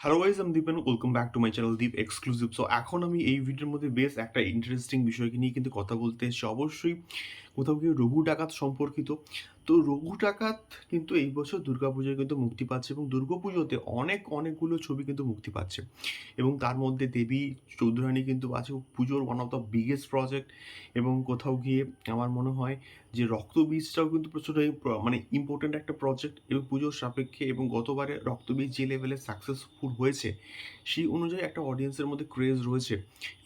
Hello guys আমি Dipen welcome back to my channel Deep exclusive so এখন আমি এই ভিডিওর মধ্যে বেশ একটা ইন্টারেস্টিং বিষয়কে নিয়ে কিন্তু কথা বলতে এসেছি। অবশ্যই কোথাও গিয়ে রঘু ডাকাত সম্পর্কিত তো রঘু ডাকাত কিন্তু এই বছর দুর্গাপুজোয় কিন্তু মুক্তি পাচ্ছে এবং দুর্গাপুজোতে অনেক, অনেকগুলো ছবি কিন্তু মুক্তি পাচ্ছে। এবং তার মধ্যে দেবী চৌধুরানী কিন্তু আছে পুজোর one of the biggest project এবং কোথাও গিয়ে আমার মনে হয় যে রক্তবীজটাও কিন্তু প্রচুর মানে ইম্পর্ট্যান্ট একটা প্রজেক্ট এবং পুজোর সাপেক্ষে এবং গতবারে রক্তবীজ যে লেভেলে সাকসেসফুল হয়েছে, সেই অনুযায়ী একটা অডিয়েন্সের মধ্যে ক্রেজ রয়েছে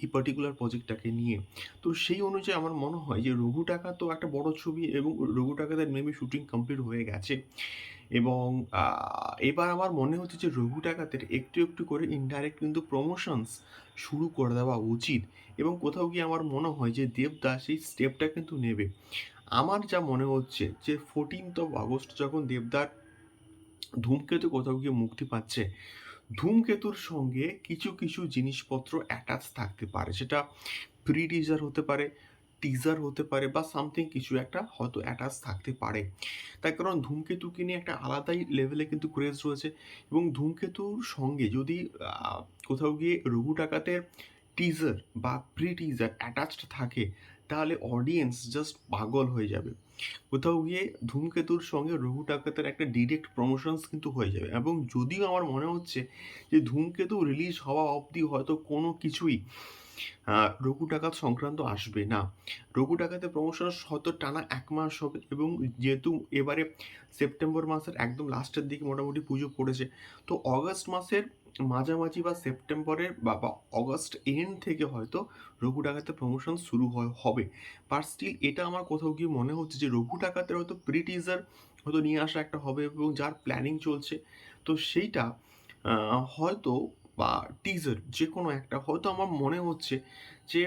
এই পার্টিকুলার প্রজেক্টটাকে নিয়ে। তো সেই অনুযায়ী আমার মনে হয় যে রঘু টাকা তো একটা বড় ছবি এবং রঘু টাকাদের মেবি শুটিং কমপ্লিট হয়ে গেছে। এবং এবার আমার মনে হচ্ছে যে রঘু টাকাতের একটু একটু করে ইনডাইরেক্ট কিন্তু প্রমোশনস শুরু করে দেওয়া উচিত। এবং কোথাও গিয়ে আমার মনে হয় যে দেবদাস এই স্টেপটা কিন্তু নেবে। আমার যা মনে হচ্ছে যে ফোরটিন্থ অফ আগস্ট যখন দেবদার ধূমকেতু কোথাও গিয়ে মুক্তি পাচ্ছে, ধূমকেতুর সঙ্গে কিছু কিছু জিনিসপত্র অ্যাটাচ থাকতে পারে। সেটা প্রি টিজার হতে পারে টিজার হতে পারে বা সামথিং কিছু একটা হয়তো অ্যাটাচ থাকতে পারে। তার কারণ ধূমকেতুকে নিয়ে একটা আলাদাই লেভেলে কিন্তু ক্রেজ রয়েছে এবং ধূমকেতুর সঙ্গে যদি কোথাও গিয়ে রঘু টাকাতের টিজার বা প্রি টিজার অ্যাটাচড থাকে, তাহলে অডিয়েন্স জাস্ট পাগল হয়ে যাবে। কোথাও গিয়ে ধূমকেতুর সঙ্গে রঘু টাকাতের একটা ডিরেক্ট প্রমোশনস কিন্তু হয়ে যাবে এবং যদিও আমার মনে হচ্ছে যে ধূমকেতু রিলিজ হওয়া অবধি হয়তো কোনো কিছুই রঘু ডাকাত সংক্রান্ত আসবে না। রঘু ডাকাতের প্রমোশন হয়তো টানা এক মাস হবে এবং যেহেতু এবারে সেপ্টেম্বর মাসের একদম লাস্টের দিকে মোটামুটি পুজো পড়েছে, তো অগস্ট মাসের মাঝামাঝি বা সেপ্টেম্বরের বা বা অগস্ট এন্ড থেকে হয়তো রঘু ডাকাতের প্রমোশন শুরু হয়- হবে। বাট স্টিল এটা আমার কোথাও গিয়ে মনে হচ্ছে যে রঘু ডাকাতের হয়তো প্রি টিজার হয়তো নিয়ে আসা একটা হবে এবং যার প্ল্যানিং চলছে, তো সেইটা হয়তো বা টিজার যে কোনো একটা, হয়তো আমার মনে হচ্ছে যে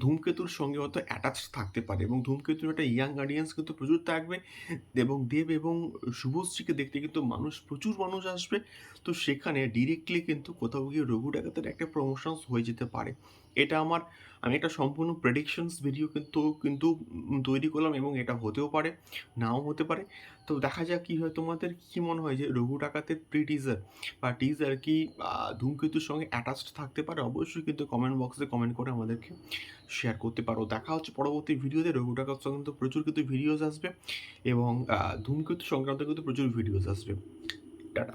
ধূমকেতুর সঙ্গে হয়তো অ্যাটাচ থাকতে পারে এবং ধূমকেতুর একটা ইয়াং অডিয়েন্স কিন্তু প্রচুর থাকবে এবং দেব এবং শুভশ্রীকে দেখতে কিন্তু মানুষ, প্রচুর মানুষ আসবে। তো সেখানে ডিরেক্টলি কিন্তু কোথাও গিয়ে রঘু ডাকাতের একটা প্রমোশনস হয়ে যেতে পারে। এটা আমার, আমি একটা সম্পূর্ণ প্রেডিকশনস ভিডিও কিন্তু কিন্তু তৈরি করলাম এবং এটা হতেও পারে, নাও হতে পারে। তো দেখা যাক কী হয়, তোমাদের কী মনে হয় যে রঘু ডাকাতের প্রি টিজার বা টিজার কি ধূমকেতুর সঙ্গে অ্যাটাচড থাকতে পারে? অবশ্যই কিন্তু কমেন্ট বক্সে কমেন্ট করে আমাদেরকে শেয়ার করতে পারো। দেখা হচ্ছে পরবর্তী ভিডিওতে রঘু ডাকাত সংক্রান্ত প্রচুর কিন্তু ভিডিওস আসবে এবং ধূমকেতু সংক্রান্ত কিন্তু প্রচুর ভিডিওস আসবে। টাটা।